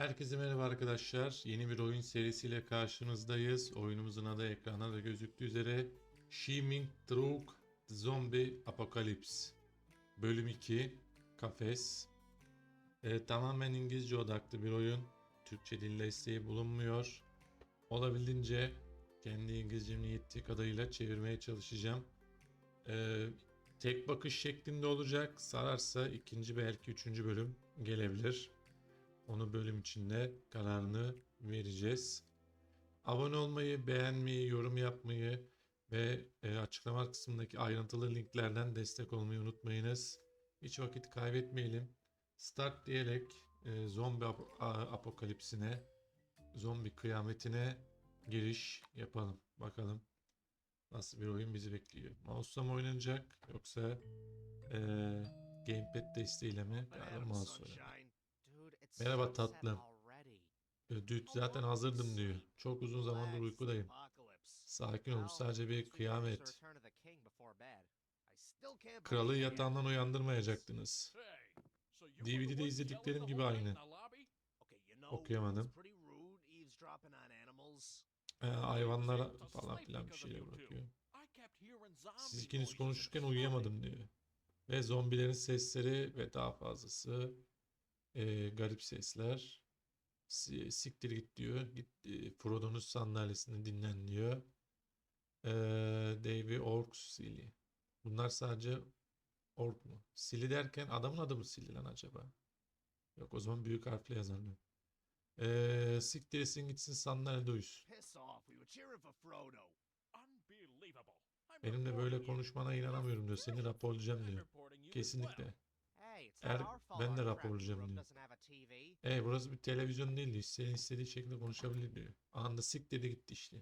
Herkese merhaba arkadaşlar. Yeni bir oyun serisiyle karşınızdayız. Oyunumuzun adı ekrana da gözüktüğü üzere Shiming Drug Zombie Apocalypse. Bölüm 2 Kafes. Ee, tamamen İngilizce odaklı bir oyun. Türkçe dil desteği bulunmuyor. Olabildiğince kendi İngilizcemin yettiği kadarıyla çevirmeye çalışacağım. Ee, tek bakış şeklinde olacak. Sararsa ikinci belki üçüncü bölüm gelebilir. Onu bölüm içinde kararını vereceğiz. Abone olmayı, beğenmeyi, yorum yapmayı ve e, açıklama kısmındaki ayrıntılı linklerden destek olmayı unutmayınız. Hiç vakit kaybetmeyelim. Start diyerek e, zombi ap- apokalipsine, zombi kıyametine giriş yapalım. Bakalım nasıl bir oyun bizi bekliyor. Mouse'la mı oynanacak yoksa e, gamepad desteğiyle mi? Galiba mouse oynanacak. Merhaba tatlım. Düt zaten hazırdım diyor. Çok uzun zamandır uykudayım. Sakin ol sadece bir kıyamet. Kralı yatağından uyandırmayacaktınız. DVD'de izlediklerim gibi aynı. Okuyamadım. Ee, hayvanlara falan filan bir şeyler bırakıyor. Siz ikiniz konuşurken uyuyamadım diyor. Ve zombilerin sesleri ve daha fazlası e, garip sesler. Si- Siktir git diyor. Git e, Frodo'nun sandalyesinde dinlen diyor. E, Davy Orc Silly. Bunlar sadece Orc mu? Silly derken adamın adı mı Silly lan acaba? Yok o zaman büyük harfle yazarlar. E, siktir etsin gitsin sandalyede uyusun. Benimle böyle konuşmana inanamıyorum diyor. Seni raporlayacağım diyor. Kesinlikle. Er, ben de raporlayacağım diyor. E burası bir televizyon değil diyor. Senin istediği şekilde konuşabilir diyor. Anında sik dedi gitti işte.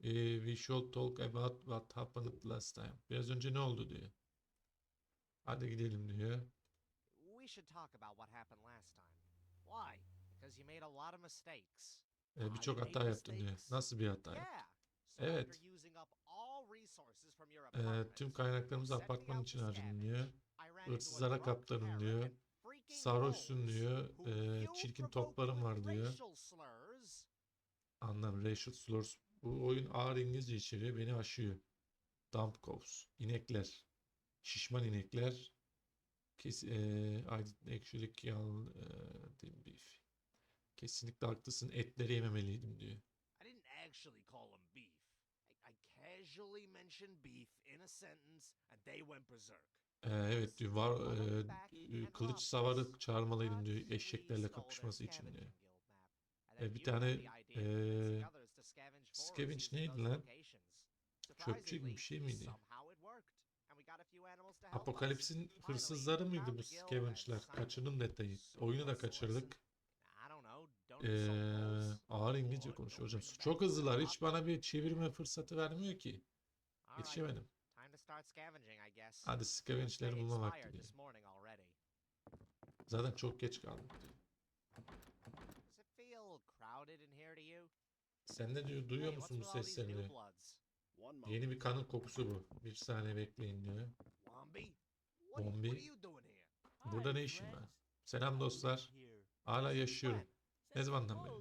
E, we should talk about what happened last time. Biraz önce ne oldu diyor. Hadi gidelim diyor. We should talk about what happened last time. Why? Because you made a lot of mistakes. E, Birçok hata yaptın diyor. Nasıl bir hata yaptın? Yeah. Evet. E, tüm kaynaklarımızı apartman için to Hırsızlara kaptanım diyor. Sarhoşsun diyor. E, çirkin toplarım var diyor. Anlam racial slurs. Bu oyun ağır İngilizce içeriyor. Beni aşıyor. Dump cows. İnekler. Şişman inekler. Kes, e, I didn't actually kill e, beef. Kesinlikle haklısın. Etleri yememeliydim diyor. I didn't actually call them beef. I, I casually mentioned beef in a sentence and they went berserk. E, evet diyor. Var, e, kılıç savarı çağırmalıydım diyor. Eşeklerle kapışması için diyor. E, bir tane, e, scavenge neydi lan? Çöpçü gibi bir şey miydi? Apokalipsin hırsızları mıydı bu scavenge'lar? Kaçırdım detayı. Oyunu da kaçırdık. Ee, ağır İngilizce konuşuyor hocam. Çok hızlılar. Hiç bana bir çevirme fırsatı vermiyor ki. Yetişemedim. Hadi scavenge'leri bulma vakti. Zaten çok geç kaldım. Does it feel crowded in here to you? Sen ne diyor? Duyuyor musun bu with all these sesleri? new diyor. bloods? Yeni bir kanın kokusu bu. Bir saniye bekleyin diyor. Here? Burada ne işin var? Selam dostlar. Hala yaşıyorum. Ne zamandan beri?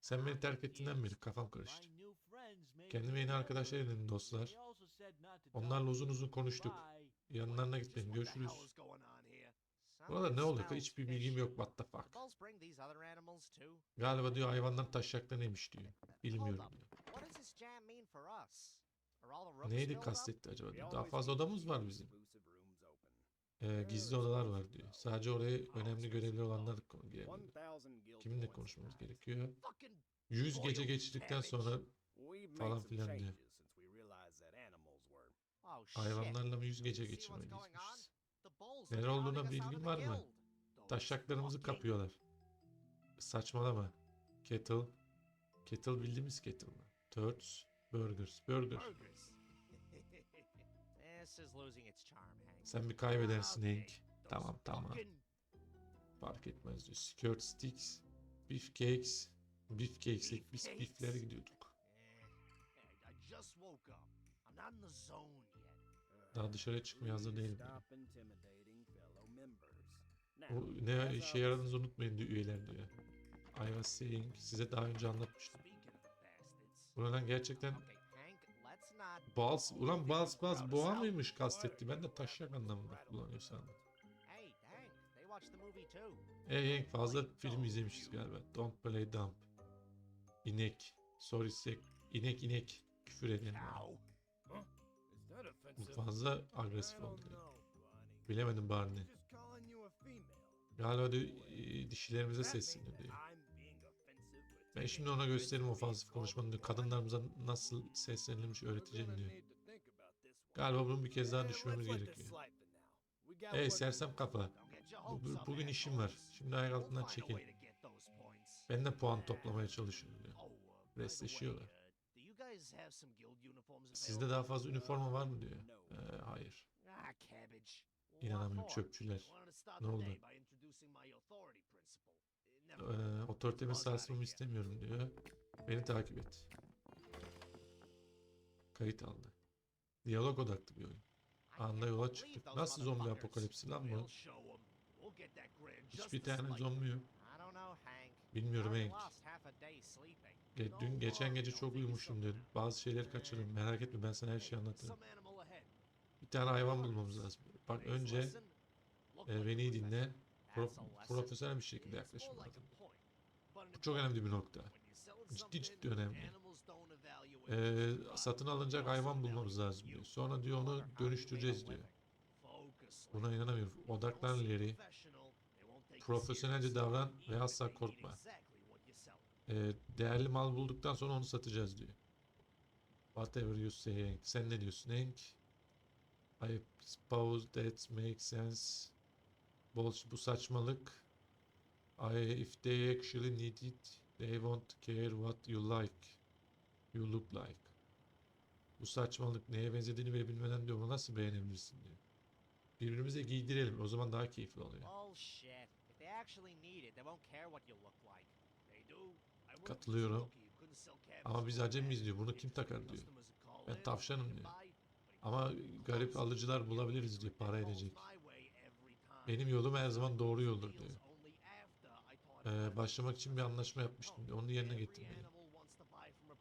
Sen beni terk ettiğinden beri kafam karıştı. Kendime yeni arkadaşlar edindim dostlar. Onlarla uzun uzun konuştuk. Yanlarına hell Görüşürüz. Burada ne oluyor? Hiçbir bilgim yok. What the fuck? Galiba diyor hayvanlar taşacaklar neymiş diyor. Bilmiyorum diyor. Neydi kastetti acaba diyor. Daha fazla odamız var bizim. Ee, gizli odalar var diyor. Sadece oraya önemli görevli olanlar girebilir. Kiminle konuşmamız gerekiyor? Fucking 100 gece geçirdikten sonra falan filan diyor. Hayvanlarla mı 100 gece geçirmeye Neler are olduğuna bilgin var mı? Taşaklarımızı kapıyorlar. Saçmalama. Kettle. Kettle bildiğimiz kettle mı? Turds. Burgers. Burger. Sen bir kaybedersin Okay, Hank. Tamam tamam. Fark etmez diyor. Skirt sticks. Beef cakes. Beef cakes'lik biz Beef beeflere gidiyorduk. Eh, I just woke up. I'm not in the zone. Daha dışarıya çıkmaya hazır değilim. members. O ne işe yaradığınızı unutmayın diyor üyeler diyor. I was saying size daha önce anlatmıştım. Buradan gerçekten Bals, ulan Bals Bals boğa mıymış kastetti? Ben de taşak anlamında kullanıyor sandım. Hey, Hank, fazla film izlemişiz galiba. Don't play dumb. İnek. Sorry sek. İnek inek. Küfür edin. Bu fazla agresif oldu. Bilemedim Barney. Galiba e, dişilerimize sesleniyor Ben şimdi ona gösteririm ofansif konuşmanın Kadınlarımıza nasıl seslenilmiş öğreteceğim diyor. Galiba bunu bir kez daha düşünmemiz gerekiyor. Ey sersem kafa. Bu- Bugün işim var. Şimdi ayak altından points. Ben de puan toplamaya çalışıyorum diyor. Restleşiyorlar. Sizde daha fazla üniforma var mı diyor. Ee, hayır. Ah, İnanamıyorum çöpçüler. Ne oldu? Ee, otoritemi sarsmamı istemiyorum diyor. Beni takip et. Kayıt aldı. Diyalog odaklı bir oyun. Anda yola çıktık. Nasıl zombi apokalipsi lan bu? Hiçbir tane zombi yok. Bilmiyorum Hank. No dün geçen gece çok uyumuşum out. Bazı şeyleri kaçırdım. Merak etme ben sana her şeyi anlatırım. Bir tane hayvan bulmamız lazım. Bak önce e, beni dinle. professional. Pro- That's a lesson. profesyonel bir şekilde yaklaşım lazım. Bu çok önemli bir nokta. Ciddi ciddi önemli. the satın alınacak hayvan bulmamız lazım diyor. Sonra diyor onu dönüştüreceğiz diyor. Buna inanamıyorum. Odaklan ileri. Profesyonelce davran ve asla korkma. Ee, değerli mal bulduktan sonra onu satacağız diyor. Whatever you say Hank. Sen ne diyorsun Hank? I suppose that makes sense. Bullshit, bu saçmalık. I, if they actually need it, they won't care what you like. You look like. Bu saçmalık neye benzediğini bile bilmeden diyor onu nasıl beğenebilirsin diyor. Birbirimize giydirelim. O zaman daha keyifli oluyor. Bullshit. If they actually need it, they won't care what you look like. They do. I wouldn't be so Katılıyorum. Ama biz acemiyiz diyor. Bunu kim takar diyor. Ben tavşanım diyor. Ama garip alıcılar bulabiliriz diyor. Para edecek. Benim yolum her zaman doğru yoldur diyor. Ee, başlamak için bir anlaşma yapmıştım diyor. Onu yerine Every getir diyor.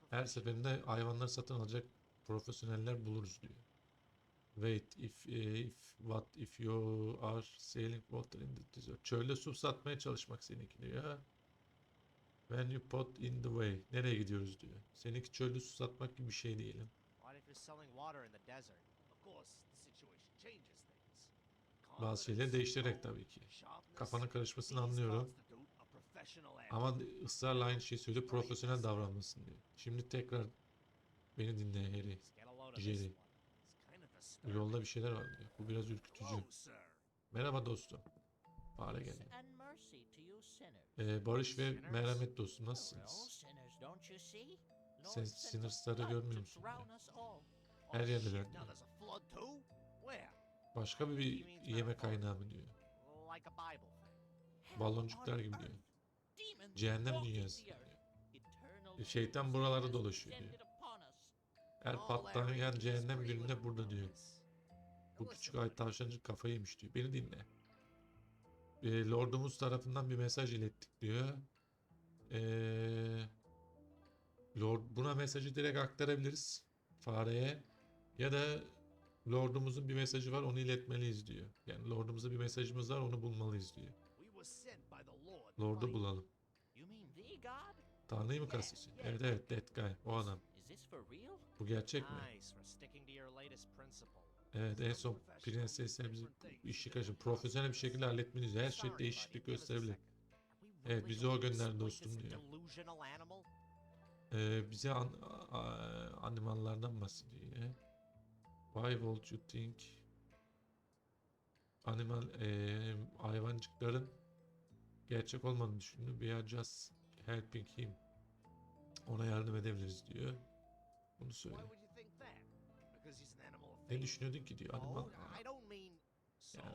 Her seferinde hayvanları satın alacak profesyoneller buluruz diyor. Wait, if, eh, if what if you are selling water in the desert? Çölde su satmaya çalışmak seninki diyor. When you put in the way. Nereye gidiyoruz diyor. Seninki çölde su satmak gibi bir şey diyelim. Bazı şeyleri değiştirerek tabii ki. Kafanın karışmasını anlıyorum. Ama ısrarla aynı şeyi söylüyor. Profesyonel davranmasın diyor. Şimdi tekrar beni dinle Harry. Jerry. yolda bir şeyler var diyor. Bu biraz ürkütücü. Merhaba dostum. You sinners. Ee, barış ve merhamet all nasılsınız? Sen flood görmüyor musun. Her Oh, too? Where? Başka bir, bir yeme kaynağı mı diyor. Baloncuklar on gibi diyor. Cehennem dünyası diyor. E, Şeytan has dolaşıyor diyor. Her patlayan cehennem gününde burada diyor. Bu küçük ay tavşancık kafayı yemiş diyor. Beni dinle. Ee, Lordumuz tarafından bir mesaj ilettik diyor. Ee, Lord buna mesajı direkt aktarabiliriz fareye ya da Lordumuzun bir mesajı var onu iletmeliyiz diyor. Yani Lordumuza bir mesajımız var onu bulmalıyız diyor. Lord'u bulalım. Tanrı'yı mı kastediyorsun? Evet evet that guy o adam. Bu gerçek mi? Evet en son Professional, prensesler bizi different things, işi jobs. profesyonel bir şekilde halletmeliyiz. Her şey değişiklik gösterebilir. Evet, bizi o exploit dostum diyor. Ee, bize an, animallardan bahsediyor. Why would you think animal eee hayvancıkların gerçek olmadığını düşündü. We are just helping him. Ona yardım edebiliriz diyor. Bunu söyle. Ne düşünüyordun ki diyor. Animal. No, I don't mean so. Yeah.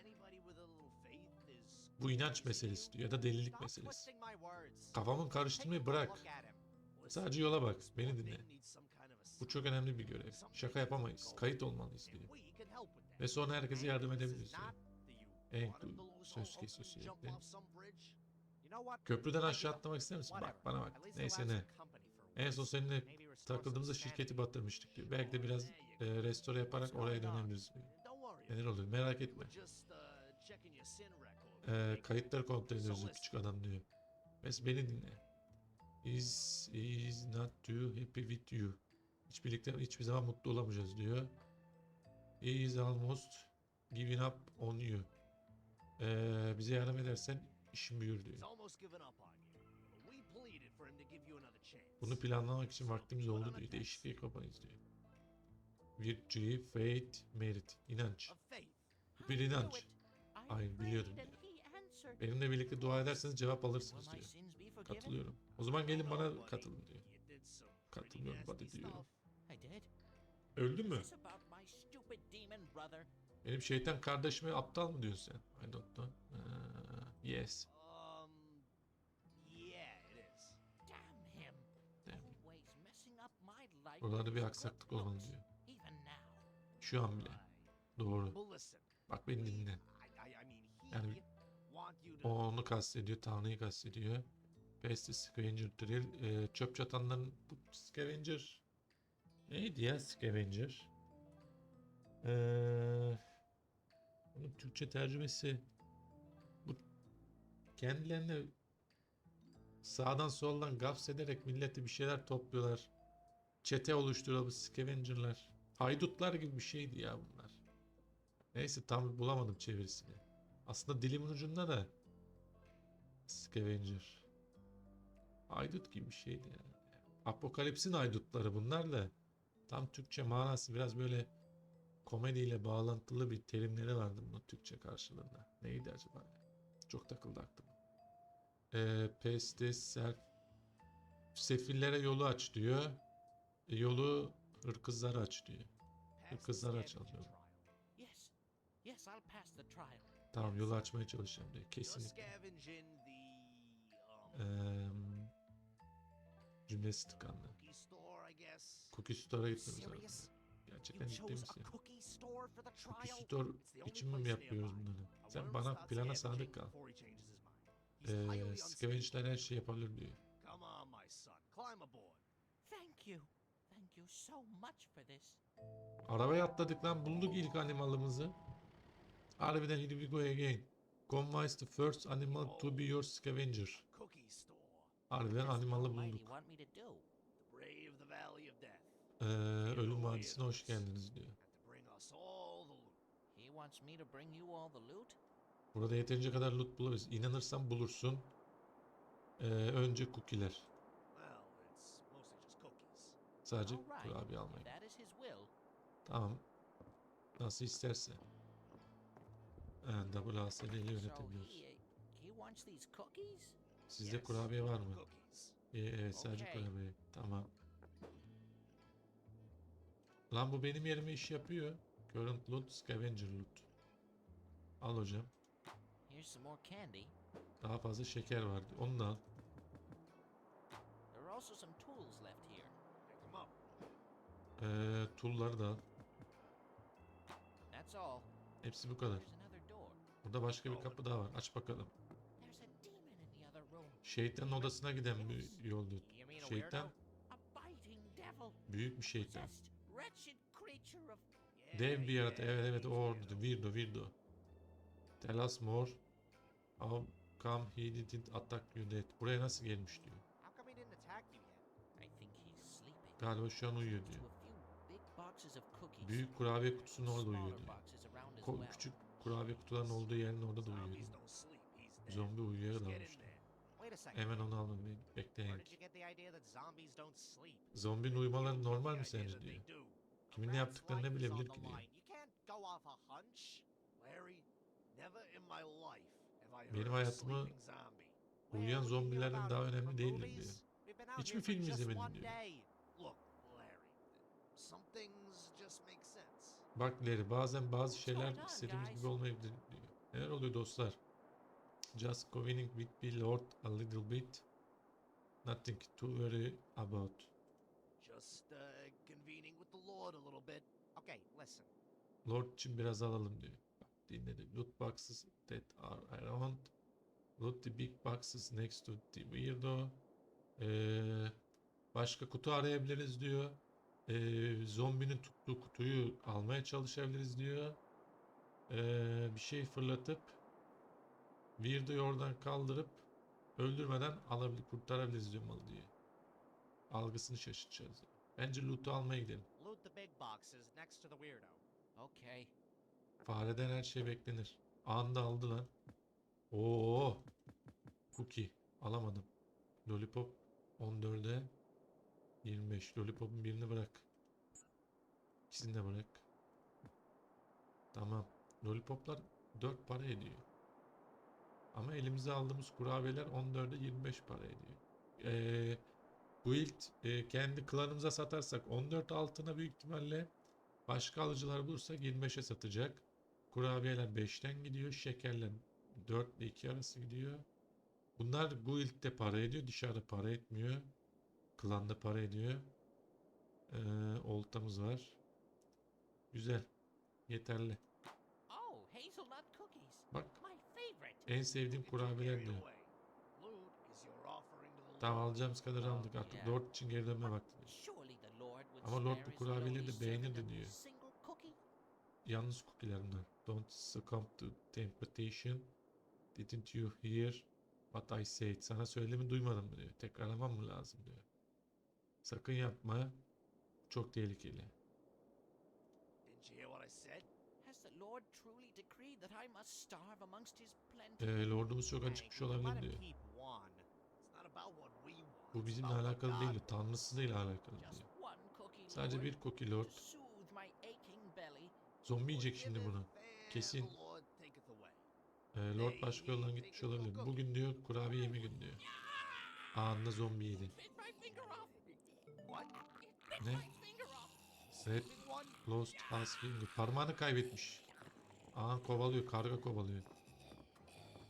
Anybody with a little faith is. Bu inanç meselesi diyor ya da delilik meselesi. Kafamın karıştırmayı bırak. Sadece yola bak. Beni dinle. Bu çok önemli bir görev. Şaka yapamayız. Kayıt olmalıyız diyor. Ve sonra herkese yardım edebiliriz diyor. not the En One of the loose söz what? Köprüden aşağı atlamak ister misin? Bak bana bak. Neyse ne. En son seninle takıldığımızda şirketi batırmıştık diyor. Belki de biraz e, restore yaparak oraya dönebiliriz. Neler oluyor merak etme. Make- kayıtları kontrol ediyoruz küçük adam diyor. Mes beni dinle. Is is not too happy with you. Hiç birlikte hiçbir zaman mutlu olamayacağız diyor. He is almost giving up on you. Ee, bize yardım edersen işin büyür diyor. Bunu planlamak için vaktimiz oldu diyor. Değişiklik yapamayız diyor. Virtue, faith, merit. İnanç. Bir inanç. Hayır, biliyordum diyor. Benimle birlikte dua ederseniz cevap alırsınız diyor. Katılıyorum. O zaman gelin bana katılın diyor. Nasty buddy diyorum. Öldün mü? Benim şeytan kardeşime aptal mı diyorsun sen? I don't know. Ee, yes. Um, yeah, it is. Damn him. Damn. Always messing up my life. Buralarda with bir aksaklık looks, diyor. Şu an bile. Doğru. Bak beni dinle. Yani. O onu kastediyor. Tanrı'yı kastediyor. Best Scavenger Drill. Ee, çöp çatanların bu Scavenger. Neydi ya Scavenger? Ee, bunun Türkçe tercümesi bu kendilerine sağdan soldan gafs ederek milleti bir şeyler topluyorlar. Çete oluşturuyor bu Scavenger'lar. Haydutlar gibi bir şeydi ya bunlar. Neyse tam bulamadım çevirisini. Aslında dilimin ucunda da Scavenger. Haydut gibi bir şeydi yani. Apokalipsin haydutları bunlar da tam Türkçe manası biraz böyle komediyle bağlantılı bir terimleri vardı bunun Türkçe karşılığında. Neydi acaba? Çok takıldı aklıma. Ee, peste self sefillere yolu aç diyor. E, yolu hırkızlara aç diyor. pass the kızlar scavenger açalım. trial. Yes. Yes, I'll pass the trial. Tamam yolu açmaya çalışacağım diyor. Kesinlikle. Eee cümlesi tıkandı. cookie Store'a gitmemiz lazım. Gerçekten ciddi misin? cookie store için mi yapıyoruz bunları? Sen bana plana sadık kal. unstable. Scavenger'lar her şey yapabilir diyor. Come on, my son. Climb aboard. Thank you. You so much for this. Arabaya atladık lan bulduk ilk animalımızı. Harbiden here we go again. Convice the first animal to be your scavenger. Cookie store. Harbiden animalı bulduk. brave the valley of death. Eee ölüm vadisine hoş geldiniz diyor. And to bring us all the loot. He wants me to bring you all the loot? Burada yeterince kadar loot buluruz. İnanırsan bulursun. Eee önce cookie'ler. Well, it's mostly just cookies. Sadece kurabiye almayın. Tamam. Nasıl isterse. Ha, double ASL ile yönetebiliyoruz. Sizde kurabiye var mı? Ee, evet sadece kurabiye. Tamam. Lan bu benim yerime iş yapıyor. Current loot, scavenger loot. Al hocam. Daha fazla şeker vardı. Onu da al. There are also some tools left here. Pick 'em up. Ee, tool'ları da al. Hepsi bu kadar. Burada başka bir kapı daha var. Aç bakalım. Şeytanın odasına giden bir yol diyor. Şeytan, büyük bir şeytan. Dev bir yaratık. yeah, Evet evet o orada. weirdo. Weirdo. Tell us more. How come he didn't attack you dead? Buraya nasıl gelmiş diyor. Galiba şu an uyuyor diyor. a few big boxes of cookies. Büyük kurabiye kutusunun orada uyuyor as Ko- küçük kurabiye kutuların olduğu yerin orada da uyuyor dead. Zombi a second. Hemen onu zombies don't sleep? Zombinin uyumaları normal mi sence diyor. Kimin ne yaptıklarını ne bilebilir ki diyor. Benim hayatımı uyuyan zombilerden daha önemli değildir diyor. Hiçbir film one diyor. day. Look, Larry, some things just make sense. Bak Larry bazen bazı şeyler istediğimiz gibi olmayabilir diyor. Neler oluyor dostlar? Just convening with the Lord a little bit. Nothing to worry about. Just uh, convening with the Lord a little bit. Okay, listen. Lord için biraz alalım diyor. Bak, dinledi. Loot boxes that are around. Loot the big boxes next to the weirdo. Ee, başka kutu arayabiliriz diyor. Ee, zombinin tuttuğu kutuyu almaya çalışabiliriz diyor. Ee, bir şey fırlatıp Weirdo'yu oradan kaldırıp öldürmeden alabilir, kurtarabiliriz diyor malı diyor. Algısını şaşırtacağız. diyor. Bence loot'u almaya gidelim. Loot the big boxes next to the weirdo. Okay. Fareden her şey beklenir. Anında aldı lan. Oo. Cookie. Alamadım. Lollipop 14'e 25. Lollipop'un birini bırak. İkisini de bırak. Tamam. Lollipoplar 4 para ediyor. Ama elimize aldığımız kurabiyeler 14'e 25 para ediyor. Ee, build e, kendi klanımıza satarsak 14 altına büyük ihtimalle başka alıcılar bulursak 25'e satacak. Kurabiyeler 5'ten gidiyor. Şekerler 4 ile 2 arası gidiyor. Bunlar guild'de para ediyor. Dışarıda para etmiyor. Klanda para ediyor. Ee, oltamız var. Güzel. Yeterli. Oh. Bak en sevdiğim kurabiyeler Tamam Lord. alacağımız kadar aldık artık. Lord için geri dönme vakti. Ama Lord bu kurabiyeleri de beğenirdi diyor. Yalnız cookie'ler bunlar. Don't succumb to temptation. Didn't you hear what I said? Sana söylemi duymadın mı diyor. Tekrarlamam mı lazım diyor. Sakın yapma. Çok tehlikeli. Didn't you hear what I said? Has the Lord truly decreed that I must starve amongst his plenty? Ee, Lordumuz çok Hank, acıkmış let olabilir diyor. Bu bizimle alakalı değil diyor. Tanrısıyla alakalı diyor. Sadece bir cookie Lord. Zombi yiyecek şimdi bunu. Kesin. Ee, Lord başka yoldan gitmiş olabilir. Bugün diyor kurabiye yeme günü diyor. Anında zombi yedi. Ne? one? Lost has finger. Parmağını kaybetmiş. Aa kovalıyor. Karga kovalıyor.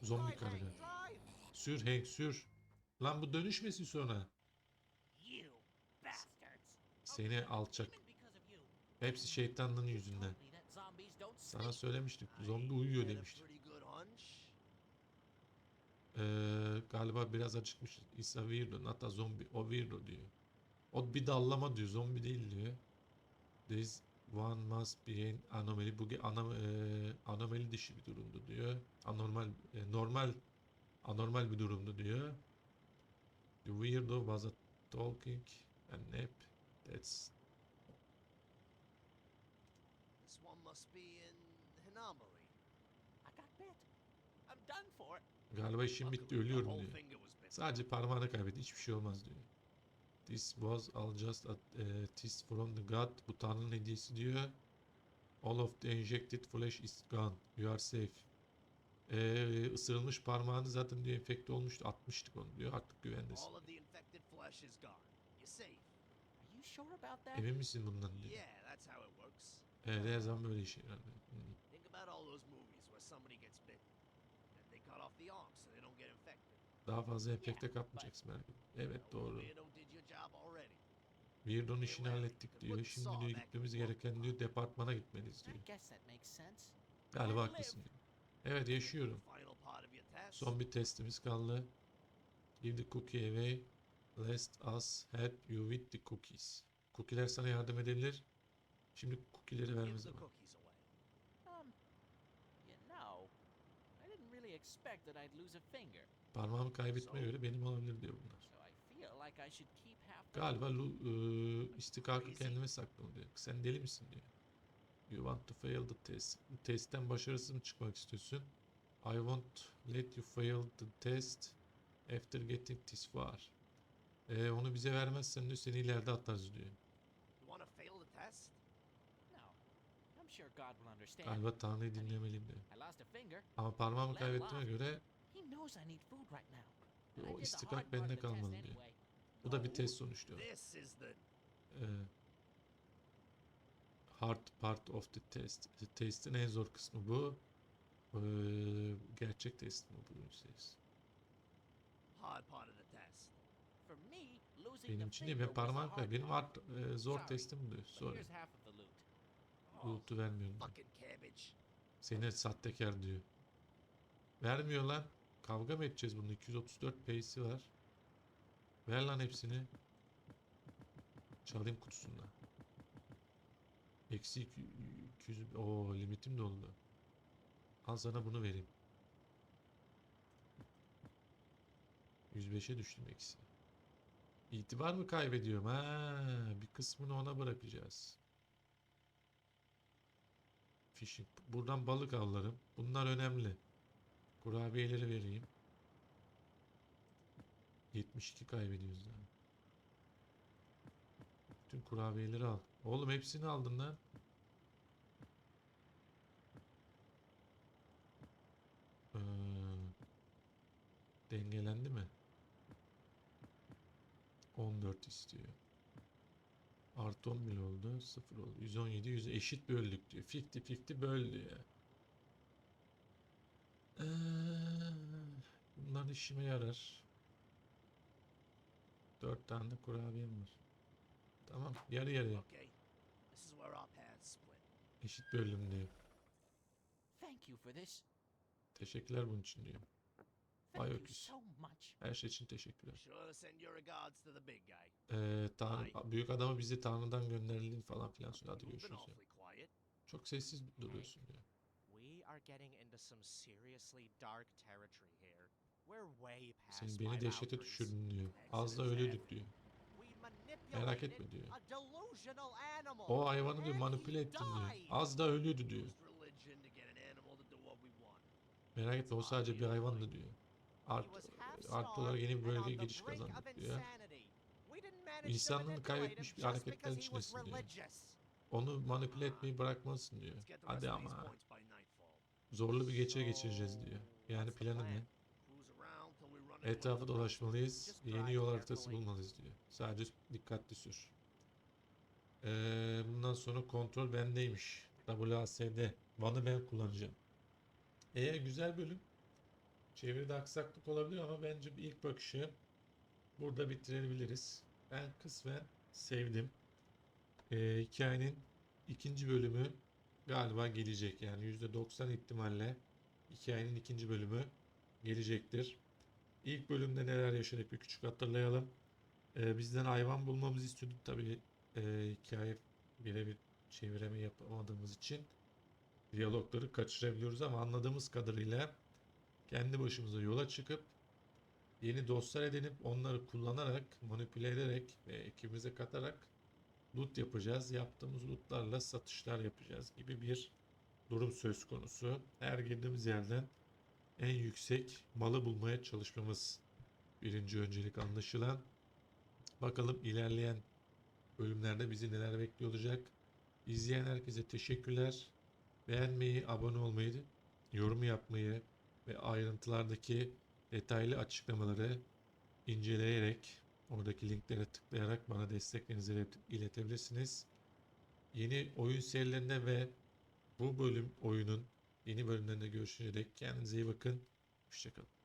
Zombi karga. Sür Hank sür. Lan bu dönüşmesin sonra. Seni alçak. Hepsi şeytanlığın yüzünden. Sana söylemiştik. Zombi uyuyor a demiştik. Ee, galiba biraz acıkmış. Isa weirdo. Hatta zombi. O weirdo diyor. O bir dallama diyor. Zombi değil diyor. This one must be an anomaly. Bu ana, e, anomali dışı bir durumdu diyor. Anormal, e, normal, anormal bir durumdu diyor. The weirdo was a talking and nap. That's This one must be an anomaly. I got bit. I'm done for. galiba işim bitti ölüyorum diyor. Sadece parmağını kaybetti. Hiçbir şey olmaz diyor. This was all just a e, test from the god. Bu tanrının hediyesi diyor. All of the injected flesh is gone. You are safe. Ee, ısırılmış parmağını zaten diyor enfekte olmuştu. Atmıştık onu diyor. Artık güvendesin. All of the infected flesh is gone. You're safe. Are you sure about that? Emin misin bundan diyor. Yeah, that's how it works. Evet her zaman böyle işe yarar. Think about all those movies where somebody gets bitten and they cut off the arm so they don't get infected. Daha fazla enfekte kapmayacaksın merak etme. Evet doğru. Weirdo did your job already. Weirdon'un işini hallettik diyor. Şimdi diyor gitmemiz gereken diyor departmana gitmeliyiz diyor. Galiba haklısın diyor. Evet yaşıyorum. Son bir testimiz kaldı. Give the cookie away. Let us help you with the cookies. Cookie'ler sana yardım edebilir. Şimdi cookie'leri verme zamanı. Parmağımı kaybetmeye göre benim olabilir diyor bunlar. Galiba lu, ıı, istikakı kendime sakladım diyor. Sen deli misin diyor. You want to fail the test. Testten başarısız mı çıkmak istiyorsun? I won't let you fail the test after getting this far. Ee, onu bize vermezsen diyor seni ileride atarız diyor. You want to fail the test? No, I'm sure God will understand. Galiba Tanrı'yı dinlemeliyim diyor. Ama parmağımı kaybettiğime göre o istikak bende kalmalı diyor. Bu da bir test sonuç diyor. This is the Ee, hard part of the test. Testin en zor kısmı bu. Ee, gerçek test mi bu test. Benim için değil. finger Ben was the parmağım hard kay. Benim hard, e, zor testim diyor. Sonra. Oh, loot'u vermiyorum. Seni sahtekar diyor. Vermiyor lan. Kavga mı edeceğiz bunun? 234 pace'i var. Ver lan hepsini. Çalayım kutusundan. Eksi iki- 200. Oo limitim doldu. Al sana bunu vereyim. 105'e düştüm eksi. İtibar mı kaybediyorum? Ha, bir kısmını ona bırakacağız. Fishing. Buradan balık avlarım. Bunlar önemli. Kurabiyeleri vereyim. 72 kaybediyoruz daha. Bütün kurabiyeleri al. Oğlum hepsini aldın lan. Ee, dengelendi mi? 14 istiyor. Artı 10 bile oldu. 0 oldu. 117 100 eşit böldük diyor. 50-50 böl diyor. Ee, bunlar işime yarar. 4 tane de kurabiyem var. Tamam. Yarı yarıya. Eşit bölüm diyor. Thank you for this. Teşekkürler bunun için diyor. Vay öküz. Her şey için teşekkürler. Ee, Tanrı, büyük adamı bizi Tanrı'dan gönderildi falan filan söyledi. Hadi görüşürüz quiet. Çok sessiz duruyorsun diyor. We are getting into some seriously dark territory my beni dehşete düşürdün diyor. Az da ölüydük diyor. Merak etme diyor. O hayvanı diyor manipüle ettin diyor. Az da ölüyordu diyor. Merak etme o sadece bir hayvandı diyor. Art, half artı olarak yeni bir bölgeye giriş kazandık diyor. İnsanlığını kaybetmiş bir hareketler içindesin diyor. Onu manipüle etmeyi bırakmalısın diyor. Hadi ama. Zorlu bir gece geçireceğiz diyor. Yani what's the planın plan? ne? Cruise around till we run into Etrafı dolaşmalıyız. Yeni yol haritası bulmalıyız diyor. Sadece dikkatli sür. Ee, bundan sonra kontrol bendeymiş. WASD. Van'ı ben kullanacağım. E güzel bölüm. Çeviride aksaklık olabilir ama bence bir ilk bakışı burada bitirebiliriz. Ben kısmen sevdim. Ee, hikayenin ikinci bölümü galiba gelecek. Yani %90 ihtimalle hikayenin ikinci bölümü gelecektir. İlk bölümde neler yaşadık bir küçük hatırlayalım. Ee, bizden hayvan bulmamızı istiyorduk tabii e, hikaye birebir çevireme yapamadığımız için diyalogları kaçırabiliyoruz ama anladığımız kadarıyla kendi başımıza yola çıkıp yeni dostlar edinip onları kullanarak, manipüle ederek ve ekibimize katarak loot yapacağız. Yaptığımız lootlarla satışlar yapacağız gibi bir durum söz konusu. Her girdiğimiz yerden en yüksek malı bulmaya çalışmamız birinci öncelik anlaşılan. Bakalım ilerleyen bölümlerde bizi neler bekliyor olacak. İzleyen herkese teşekkürler. Beğenmeyi, abone olmayı, yorum yapmayı ve ayrıntılardaki detaylı açıklamaları inceleyerek oradaki linklere tıklayarak bana desteklerinizi ilet- iletebilirsiniz. Yeni oyun serilerinde ve bu bölüm oyunun yeni bölümlerinde görüşünceye dek kendinize iyi bakın. Hoşçakalın.